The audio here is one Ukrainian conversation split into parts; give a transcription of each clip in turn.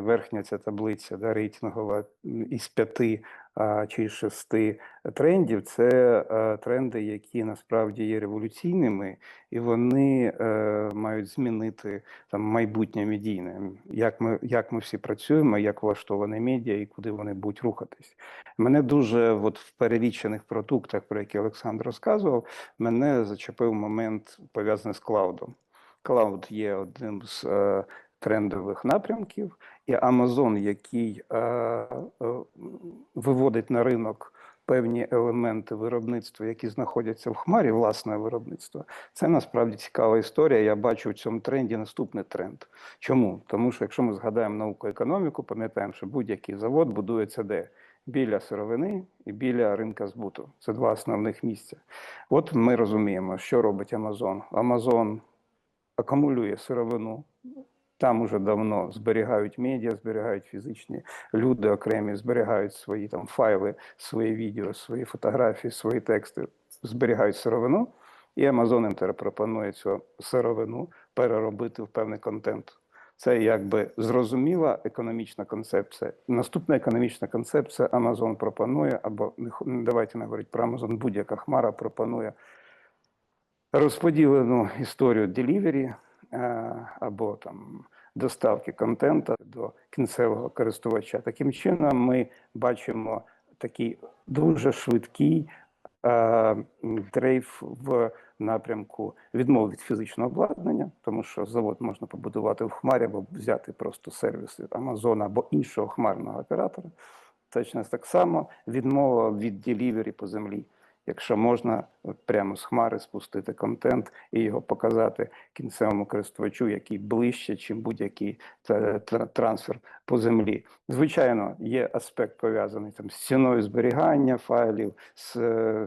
верхня ця таблиця да, рейтингова із п'яти чи шести трендів, це е, тренди, які насправді є революційними, і вони е, мають змінити там майбутнє медійне, як ми, як ми всі працюємо, як влаштовані медіа і куди вони будуть рухатись. Мене дуже от в перелічених продуктах, про які Олександр розказував, мене зачепив момент пов'язаний з клаудом. Клауд є одним з е, трендових напрямків, і Amazon, який е, е, виводить на ринок певні елементи виробництва, які знаходяться в хмарі, власне виробництво, це насправді цікава історія. Я бачу в цьому тренді наступний тренд. Чому? Тому що якщо ми згадаємо науку економіку, пам'ятаємо, що будь-який завод будується де? Біля сировини і біля ринка збуту. Це два основних місця. От ми розуміємо, що робить Amazon. Amazon акумулює сировину. Там уже давно зберігають медіа, зберігають фізичні люди окремі, зберігають свої там файли, свої відео, свої фотографії, свої тексти, зберігають сировину, і Amazon їм пропонує цю сировину переробити в певний контент. Це якби зрозуміла економічна концепція. Наступна економічна концепція Amazon пропонує, або давайте не говорити про Amazon, будь-яка хмара пропонує розподілену історію е, або там доставки контента до кінцевого користувача. Таким чином, ми бачимо такий дуже швидкий е, дрейф в напрямку відмови від фізичного обладнання, тому що завод можна побудувати в хмарі або взяти просто сервіси Amazon або іншого хмарного оператора. Точно так само відмова від delivery по землі. Якщо можна прямо з хмари спустити контент і його показати кінцевому користувачу, який ближче, чим будь-який трансфер по землі. Звичайно, є аспект пов'язаний там з ціною зберігання файлів, з,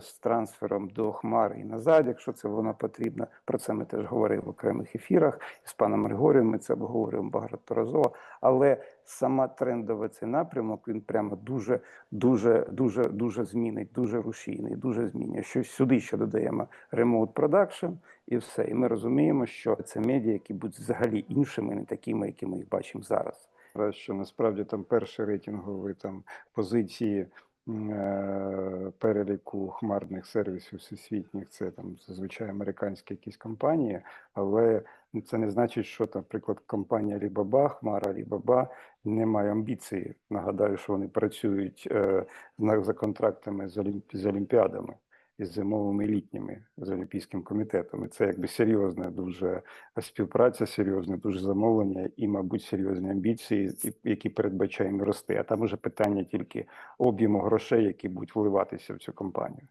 з трансфером до хмари і назад, якщо це воно потрібно. Про це ми теж говорили в окремих ефірах. З паном Григорієм ми це обговорюємо багаторазово. Але сама трендовий цей напрямок він прямо дуже, дуже, дуже, дуже змінить, дуже рушійний, дуже змінює. Що сюди ще додаємо remote production і все. І ми розуміємо, що це медіа, які будуть взагалі іншими, не такими, які ми їх бачимо зараз. Що насправді там перші рейтингові там позиції е, переліку хмарних сервісів всесвітніх, це там зазвичай американські якісь компанії, але це не значить, що, наприклад, компанія Alibaba, Хмара Alibaba не має амбіції. Нагадаю, що вони працюють е, за контрактами з, Олімпі, з Олімпіадами. Із зимовими і літніми з Олімпійським комітетом. І це якби серйозна дуже співпраця, серйозне дуже замовлення і, мабуть, серйозні амбіції, які передбачаємо рости. А там уже питання тільки об'єму грошей, які будуть вливатися в цю компанію.